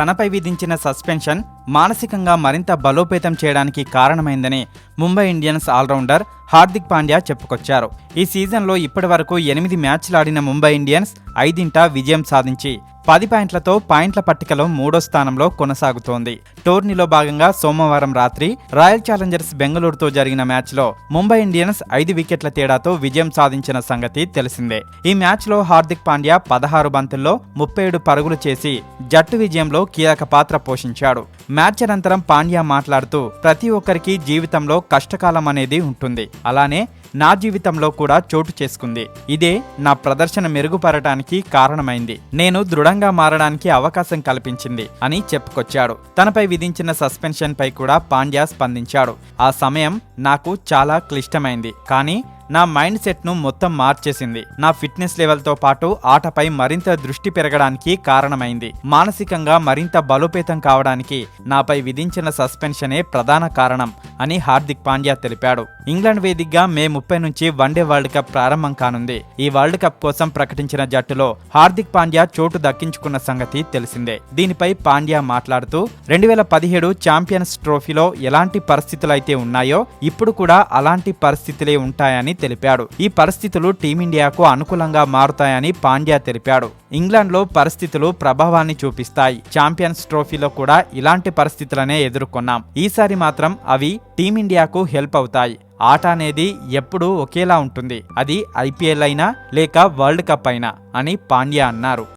తనపై విధించిన సస్పెన్షన్ మానసికంగా మరింత బలోపేతం చేయడానికి కారణమైందని ముంబై ఇండియన్స్ ఆల్రౌండర్ హార్దిక్ పాండ్యా చెప్పుకొచ్చారు. ఈ సీజన్లో ఇప్పటివరకు ఎనిమిది మ్యాచ్లు ఆడిన ముంబై ఇండియన్స్ ఐదింట విజయం సాధించి పది పాయింట్లతో పాయింట్ల పట్టికలో మూడో స్థానంలో కొనసాగుతోంది. టోర్నీలో భాగంగా సోమవారం రాత్రి రాయల్ ఛాలెంజర్స్ బెంగళూరుతో జరిగిన మ్యాచ్లో ముంబై ఇండియన్స్ ఐదు వికెట్ల తేడాతో విజయం సాధించిన సంగతి తెలిసిందే. ఈ మ్యాచ్లో హార్దిక్ పాండ్యా పదహారు బంతుల్లో ముప్పై ఏడు పరుగులు చేసి జట్టు విజయంలో కీలక పాత్ర పోషించాడు. మ్యాచ్ అనంతరం పాండ్యా మాట్లాడుతూ ప్రతి ఒక్కరికి జీవితంలో కష్టకాలం అనేది ఉంటుంది. అలానే నా జీవితంలో కూడా చోటు చేసుకుంది. ఇదే నా ప్రదర్శన మెరుగుపడటానికి కారణమైంది. నేను దృఢంగా మారడానికి అవకాశం కల్పించింది అని చెప్పుకొచ్చాడు. తనపై విధించిన సస్పెన్షన్ పై కూడా పాండ్యా స్పందించాడు. ఆ సమయం నాకు చాలా క్లిష్టమైంది. కానీ నా మైండ్ సెట్ను మొత్తం మార్చేసింది. నా ఫిట్నెస్ లెవెల్తో పాటు ఆటపై మరింత దృష్టి పెరగడానికి కారణమైంది. మానసికంగా మరింత బలోపేతం కావడానికి నాపై విధించిన సస్పెన్షనే ప్రధాన కారణం. అని హార్దిక్ పాండ్యా తెలిపాడు. ఇంగ్లాండ్ వేదికగా మే ముప్పై నుంచి వన్డే వరల్డ్ కప్ ప్రారంభం కానుంది. ఈ వరల్డ్ కప్ కోసం ప్రకటించిన జట్టులో హార్దిక్ పాండ్యా చోటు దక్కించుకున్న సంగతి తెలిసిందే. దీనిపై పాండ్యా మాట్లాడుతూ రెండు వేల పదిహేడు ఛాంపియన్స్ ట్రోఫీలో ఎలాంటి పరిస్థితులైతే ఉన్నాయో ఇప్పుడు కూడా అలాంటి పరిస్థితులే ఉంటాయని తెలిపాడు. ఈ పరిస్థితులు టీమిండియాకు అనుకూలంగా మారుతాయని పాండ్యా తెలిపాడు. ఇంగ్లాండ్లో పరిస్థితులు ప్రభావాన్ని చూపిస్తాయి. ఛాంపియన్స్ ట్రోఫీలో కూడా ఇలాంటి పరిస్థితులనే ఎదుర్కొన్నాం. ఈసారి మాత్రం అవి టీమిండియాకు హెల్ప్ అవుతాయి. ఆట అనేది ఎప్పుడూ ఒకేలా ఉంటుంది. అది ఐపీఎల్ అయినా లేక వరల్డ్ కప్ అయినా అని పాండ్యా అన్నారు.